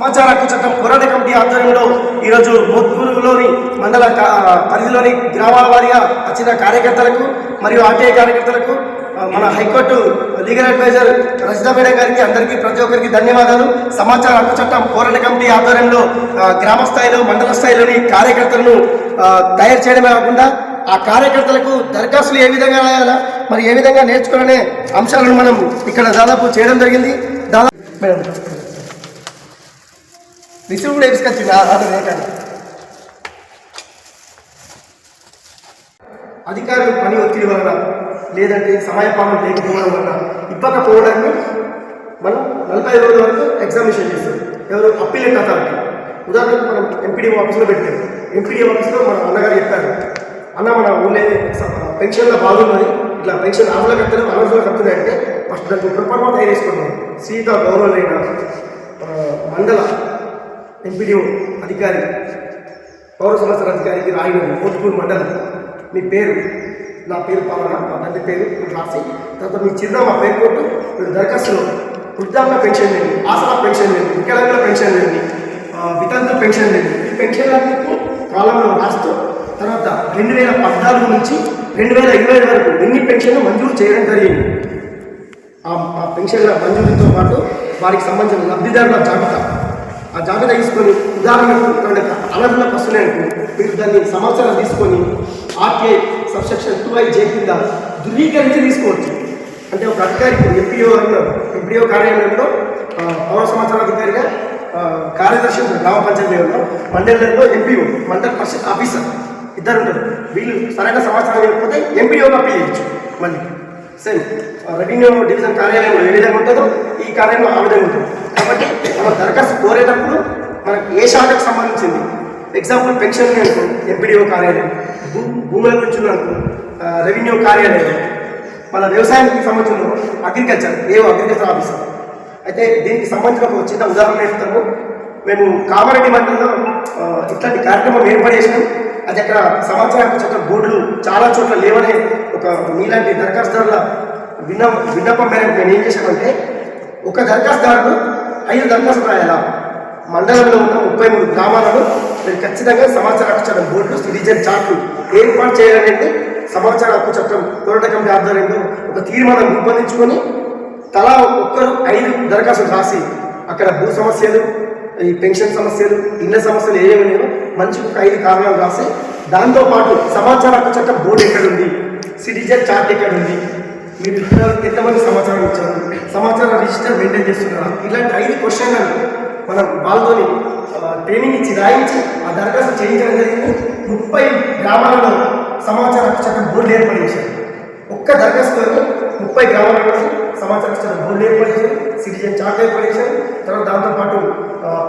సమాచార హక్కు చట్టం పోరాట కమిటీ ఆధ్వర్యంలో ఈరోజు మోత్కూరులోని మండల పరిధిలోని గ్రామాల వారీగా వచ్చిన కార్యకర్తలకు మరియు ఆర్టీఐ కార్యకర్తలకు మన high court legal adviser Rajitha madam గారికి అందరికీ ప్రతి ఒక్కరికి ధన్యవాదాలు. సమాచార హక్కు చట్టం పోరాట కమిటీ ఆధ్వర్యంలో గ్రామ స్థాయిలో మండల స్థాయిలోని కార్యకర్తలను తయారు చేయడమే కాకుండా ఆ కార్యకర్తలకు దరఖాస్తులు ఏ విధంగా రాయాలా మరి ఏ విధంగా నేర్చుకోవాలనే అంశాలను మనం ఇక్కడ దాదాపు చేయడం జరిగింది. దాదాపు మేడం రిసీవ్ కూడా వేసుకొచ్చింది ఆధార్ అధికారులు పని ఒత్తిడి వలన లేదంటే సమయపాలన లేకపోవడం వలన ఇవ్వకపోవడాన్ని మనం నలభై రోజుల వరకు ఎగ్జామినేషన్ చేస్తాం. ఎవరు అప్పీలేట్ అథారిటీ ఉదాహరణకు మనం ఎంపీడీ ఆఫీస్లో పెట్టాం. ఎంపీడీ ఆఫీస్లో మన అన్నగారు చెప్పారు. అన్న మన ఊళ్ళో పెన్షన్లో బాగున్నది. ఇట్లా పెన్షన్ ఆరులో కట్టలేదు అనర్సులో కడుతున్నాయి అంటే ఫస్ట్ దానికి ప్రపర్మ తయారు చేసుకున్నాం సీత గౌరవులైన ఆ, మండల ఎంపీడీఓ అధికారి పౌర సంస్థల అధికారికి రాయడం మోత్పూర్ మండలం. మీ పేరు? నా పేరు పాలన మా తండ్రి పేరు రాసి తర్వాత మీ చిరునామా పేరు కొట్టు మీరు దరఖాస్తులో వృద్ధాప్య పెన్షన్ లేని ఆసరా పెన్షన్ లేని వికలాంగుల పెన్షన్ లేని వితంతు పెన్షన్ లేదు. ఈ పెన్షన్లన్నీ కాలంలో రాస్తూ తర్వాత రెండు వేల పద్నాలుగు నుంచి రెండు వేల ఇరవై వరకు ఎన్ని పెన్షన్లు మంజూరు చేయడం జరిగింది? ఆ పెన్షన్ల మంజూరుతో పాటు వారికి సంబంధించిన లబ్ధిదారుల జాబితా ఆ జాబితా తీసుకొని ఉదాహరణకు రెండు అనర్హులకు వస్తున్నాయనుకో మీరు దాన్ని సమాచారం తీసుకొని RTI subsection two I J కింద ధృవీకరించి తీసుకోవచ్చు. అంటే ఒక అధికారికి ఎంపీఓ ఎంపీఓ కార్యాలయంలో పౌర సమాచార అధికారిగా కార్యదర్శి గ్రామ పంచాయతీ లెవెల్లో మండలంలో ఎంపీఓ మండల పరిషత్ ఆఫీసర్ ఇద్దరు ఉంటారు. వీళ్ళు సరైన సమాచారం ఇవ్వకపోతే ఎంపీఓ అప్పీల్ చేయొచ్చు మళ్ళీ. సరే రెవెన్యూ డివిజన్ కార్యాలయంలో ఏ విధంగా ఉంటుందో ఈ కార్యాలయంలో ఆ విధంగా ఉంటుంది. కాబట్టి మనం దరఖాస్తు కోరేటప్పుడు మనకు ఏ శాఖకు సంబంధించింది? ఎగ్జాంపుల్ పెన్షన్ అనుకో ఎంపీడీఓ కార్యాలయం. భూ భూముల గురించి అనుకో రెవెన్యూ కార్యాలయం. మన వ్యవసాయానికి సంబంధించిన అగ్రికల్చర్ ఏ అగ్రికల్చర్ ఆఫీసర్ అయితే దీనికి సంబంధించిన ఒక చిన్న ఉదాహరణ ఇస్తాము మేము కామారెడ్డి మండలంలో ఇట్లాంటి కార్యక్రమం ఏర్పాటు చేసినాం. అది అక్కడ సంవత్సరానికి హక్కు బోర్డులు చాలా చోట్ల లేవనే ఒక మీలాంటి దరఖాస్తుదారుల విన్న విన్నపం మేరకు మేము ఏం చేశామంటే ఒక దరఖాస్తుదారుడు ఐదు దరఖాస్తు రాయాలా మండలంలో ఉన్న ముప్పై మూడు గ్రామాలను మీరు ఖచ్చితంగా సమాచార హక్కు చట్టం బోర్డులు సిటిజన్ చార్ట్లు ఏర్పాటు చేయాలనేది సమాచార హక్కు చట్టం పోరాటకం ఆధ్వర్యంలో ఒక తీర్మానం రూపొందించుకొని తలా ఒక్కరు ఐదు దరఖాస్తులు రాసి అక్కడ భూ సమస్యలు ఈ పెన్షన్ సమస్యలు ఇళ్ళ సమస్యలు ఏమేమి ఉన్నాయో మంచి ఒక ఐదు కారణాలు రాసి దాంతోపాటు సమాచార హక్కు చట్టం బోర్డు ఎక్కడుంది? సిటిజన్ చార్ట్ ఎక్కడుంది? మీరు ఎంతమంది సమాచారం ఇచ్చారు? సమాచార రిజిస్టర్ మెయింటైన్ చేస్తున్నారా. ఇలాంటి ఐదు క్వశ్చన్లను మనం వాళ్ళతోని ట్రైనింగ్ ఇచ్చి రాయించి ఆ దరఖాస్తు చేయించడం జరిగింది. ముప్పై గ్రామాలలో సమాచార చట్టం బోర్డు ఏర్పాటు చేశారు. ఒక్క దరఖాస్తుతో ముప్పై గ్రామాలలో సమాచార చట్టం బోర్డు ఏర్పాటు చేశారు. సిటిజన్ చార్ట్ ఏర్పాటు చేశారు. తర్వాత దాంతోపాటు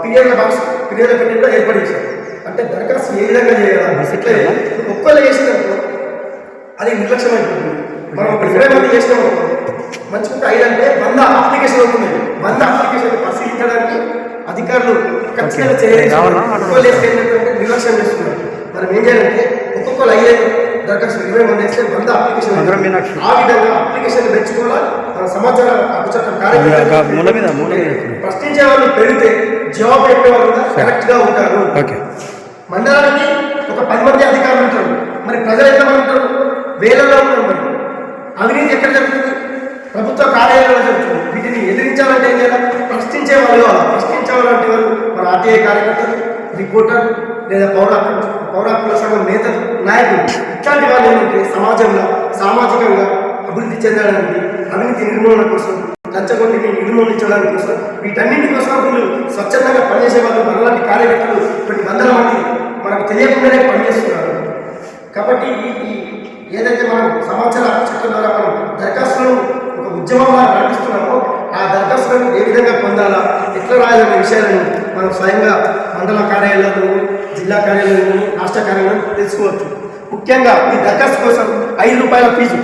పీరియడ్ల బాక్స్ పీరియడ్ల పెట్టి కూడా ఏర్పాటు చేశారు. అంటే దరఖాస్తు ఏ విధంగా చేయాలి ఎట్లా ఒక్కళ్ళు చేసినప్పుడు అది నిర్లక్ష్యం అయిపోతుంది మనం ఒక ఇరవై మంది చేసినాం అనుకో, మంచిగా ఐదు అంటే వంద అప్లికేషన్ అవుతుంది వంద అప్లికేషన్ పరిశీలించడానికి అధికారులు ఖచ్చితంగా చేయలేదు నిర్లక్ష్యం చేస్తున్నారు. మనం ఏం చేయాలంటే ఒక్కొక్కరు ఐదు దరఖాస్తు ఇరవై మంది వేస్తే వంద అప్లికేషన్. ఆ విధంగా అప్లికేషన్ పెంచుకోవాలా? మన సమాచార కార్యక్రమం. ప్రశ్నించే వాళ్ళు పెరిగితే జవాబు చెప్పే వాళ్ళు కూడా కరెక్ట్గా ఉంటారు. మండలానికి ఒక పది మంది అధికారులు ఉంటారు. మరి ప్రజలు ఎంతమంది ఉంటారు? వేలలో ఉంటారు మరి అవినీతి ఎక్కడ ప్రశ్నించే ప్రశ్నించాలంటే ఎవరు మన ఆర్టీఐ కార్యకర్తలు రిపోర్టర్ లేదా పౌర పౌర హక్కుల సంఘం నేతలు నాయకులు ఇట్లాంటి వాళ్ళు ఏంటంటే సమాజంలో సామాజికంగా అభివృద్ధి చెందడానికి అవినీతి నిర్మూలన కోసం లంచగొండిని నిర్మూలించడానికి కోసం వీటన్నింటి కోసం వీళ్ళు స్వచ్ఛందంగా పనిచేసే వాళ్ళు మనలాంటి కార్యకర్తలు కొన్ని వందల మంది మనకు తెలియకుండానే పనిచేస్తున్నారు. కాబట్టి ఈ ఏదైతే మనం సమాచార చట్టం ద్వారా మనం దరఖాస్తులను ఒక ఉద్యమంగా నడిపిస్తున్నామో ఆ దరఖాస్తులను ఏ విధంగా పొందాలా? ఎట్లా రాయాలనే విషయాలను మనం స్వయంగా మండల కార్యాలయంలో జిల్లా కార్యాలయంలో రాష్ట్ర కార్యాలయంలో తెలుసుకోవచ్చు. ముఖ్యంగా ఈ దరఖాస్తు కోసం ఐదు రూపాయల ఫీజు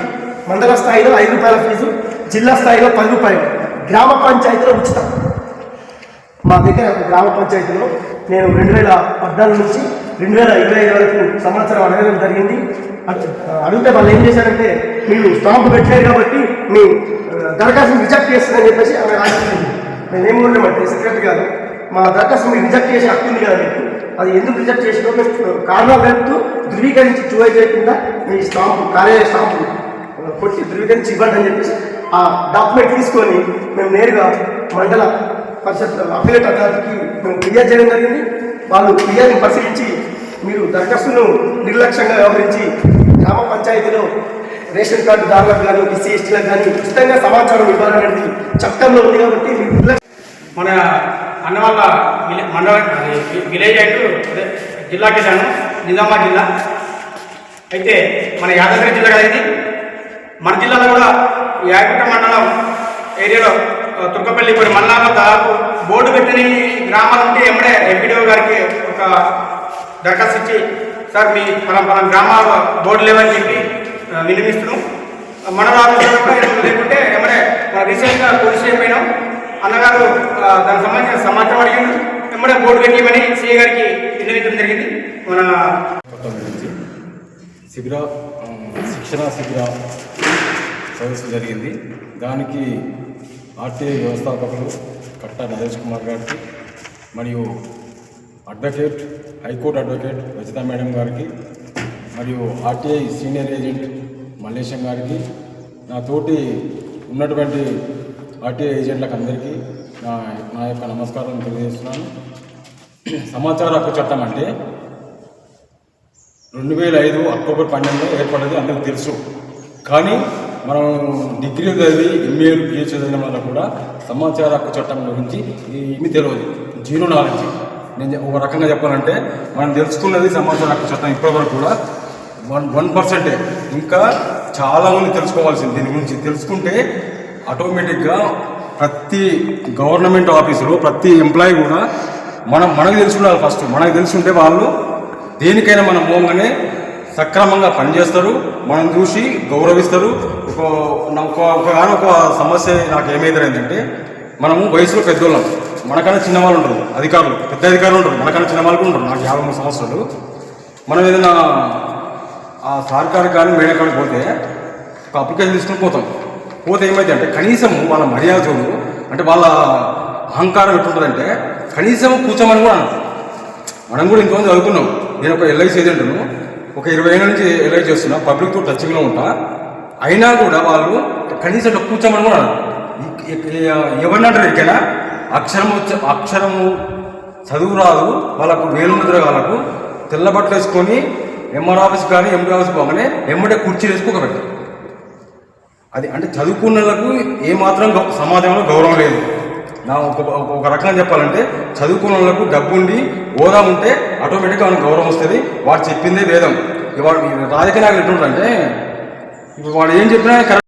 మండల స్థాయిలో ఐదు రూపాయల ఫీజు జిల్లా స్థాయిలో పది రూపాయలు గ్రామ పంచాయతీలో ఉచితం. మా దగ్గర గ్రామ పంచాయతీలో నేను రెండు వేల పద్నాలుగు నుంచి రెండు వేల ఇరవై ఐదు వరకు సంవత్సరం అడగడం జరిగింది. అడిగితే వాళ్ళు ఏం చేశారంటే మీరు స్టాంప్ పెట్టలేదు కాబట్టి మీ దరఖాస్తుని రిజెక్ట్ చేస్తుందని చెప్పేసి ఆమె రాసింది. మేము ఏం కొన్నామంటే సెక్రటరీ గారు మా దరఖాస్తు మీరు రిజెక్ట్ చేసే హక్కు ఉంది కదా మీకు. అది ఎందుకు రిజెక్ట్ చేసినో మేము కారణాలు తెలుపుతూ ధృవీకరించి చూవై చేయకుండా మీ స్టాంపు కార్యాలయ స్టాంపు కొట్టి ధృవీకరించి ఇవ్వండి అని చెప్పేసి ఆ డాక్యుమెంట్ తీసుకొని మేము నేరుగా మండల పరిషత్ అఫిలేట్ అధికారికి మేము ఫిర్యాదు చేయడం జరిగింది. వాళ్ళు ఫిర్యాదుని పరిశీలించి మీరు దరఖాస్తును నిర్లక్ష్యంగా వ్యవహరించి గ్రామ పంచాయతీలో రేషన్ కార్డు దారులకు కానీ ఎస్సీ ఎస్టీలకు కానీ ఉచితంగా సమాచారం ఇవ్వాలనేది చట్టంలో ఉంది కాబట్టి మన అన్న వాళ్ళ విలే మండల విలేజ్ అంటూ అదే జిల్లాకి వెళ్ళాను నిజామాబాద్ జిల్లా. అయితే మన యాదాద్రి జిల్లా కదా ఇది. మన జిల్లాలో కూడా ఈ మండలం ఏరియాలో తుర్కపల్లి కొన్ని మండలాల్లో దాదాపు బోర్డు పెట్టిన గ్రామాలు ఉంటే ఎమ్మడే ఎంపీడీఓ గారికి ఒక దరఖాస్తు ఇచ్చి సార్ మీ పలం పలం గ్రామాల బోర్డు లేవని చెప్పి వినిపిస్తున్నాం మన ఆఫీసులో కూడా లేకుంటే ఎమ్మడే మన రీసెంట్గా పోలీస్ అయిపోయినాం అన్నగారు దానికి సంబంధించిన సమాచారం అడిగింది ఎమ్మడే బోర్డు పెట్టిమని సిఐ గారికి విన్నవించడం జరిగింది. మన కొత్త గురించి శిబిర శిక్షణ శిబిర సదస్సు జరిగింది. దానికి ఆర్టీఐ వ్యవస్థాపకులు కట్టా నరేష్ కుమార్ గారికి మరియు advocate high court advocate Rajitha madam గారికి మరియు ఆర్టీఐ సీనియర్ ఏజెంట్ మల్లేశం గారికి నా తోటి ఉన్నటువంటి ఆర్టీఐ ఏజెంట్లకు అందరికీ నా నా యొక్క నమస్కారం తెలియజేస్తున్నాను. సమాచార హక్కు చట్టం అంటే రెండు వేల ఐదు అక్టోబర్ పన్నెండులో ఏర్పడింది అందరికి తెలుసు. కానీ మనం డిగ్రీ చదివి ఎంఏలు పిహెచ్ చదివిన వల్ల కూడా సమాచార హక్కు చట్టం గురించి ఏమీ తెలియదు జీరో నాలెడ్జ్. నేను ఒక రకంగా చెప్పాలంటే మనం తెలుసుకున్నది సమాచార హక్కు చట్టం ఇప్పటివరకు కూడా వన్ వన్ పర్సెంటే. ఇంకా చాలా మంది తెలుసుకోవాల్సింది. దీని గురించి తెలుసుకుంటే ఆటోమేటిక్గా ప్రతి గవర్నమెంట్ ఆఫీసులో ప్రతి ఎంప్లాయీ కూడా మనం మనకు తెలిసి ఉండాలి ఫస్ట్ మనకు తెలిసి ఉంటే వాళ్ళు దేనికైనా మనం పోగానే సక్రమంగా పనిచేస్తారు. మనం చూసి గౌరవిస్తారు. ఒక నా- ఒక ఒకగానో ఒక సమస్య నాకు ఏమైందంటే మనము వయసులో పెద్దోళ్ళం. మనకన్నా చిన్న వాళ్ళు ఉంటారు అధికారులు. పెద్ద అధికారులు ఉంటారు మనకన్నా చిన్న వాళ్ళు ఉంటారు నాకు యాభై మూడు సంవత్సరాలు. మనం ఏదైనా ఆ సార్ కానీ మేడం కాడికి పోతే ఒక అప్లికేషన్ తీసుకుని పోతాం పోతే ఏమైతే అంటే కనీసం వాళ్ళ మర్యాద చూడు అంటే వాళ్ళ అహంకారం ఎట్లుంటుందంటే కనీసం కూర్చోమని కూడా అనరు. మనం కూడా ఇంతమంది చదువుకున్నాం నేను ఒక ఎల్ఐసి ఏజెంట్ను ఒక ఇరవై ఏళ్ళ నుంచి ఎల్ఐ చేస్తున్నా పబ్లిక్తో టచింగ్లో ఉంటా అయినా కూడా వాళ్ళు కనీసం కూర్చోమని కూడా అనరు. ఇ- ఎవరిని అంటారు అక్షరం వచ్చే అక్షరము చదువు రాదు వాళ్ళకు వేలు ముద్ర వాళ్ళకు తెల్ల బట్టలు వేసుకొని ఎంఆర్ ఆఫీస్ కానీ ఎండి ఆఫీస్ పోగానే ఎమ్మటే కుర్చీలు పెడతారు అది అంటే చదువుకున్న వాళ్ళకు ఏమాత్రం గౌ- సమాజంలో గౌరవం లేదు. నా ఒక ఒక- రకంగా చెప్పాలంటే చదువుకున్న వాళ్ళకు డబ్బు ఉండి హోదా ఉంటే ఆటోమేటిక్గా మనకు గౌరవం వస్తుంది. వాడు చెప్పిందే వేదం. ఇవాడు రాజకీయ నాయకులు ఎట్లుంటారంటే ఇప్పుడు వాడు ఏం చెప్పినా కరెక్ట్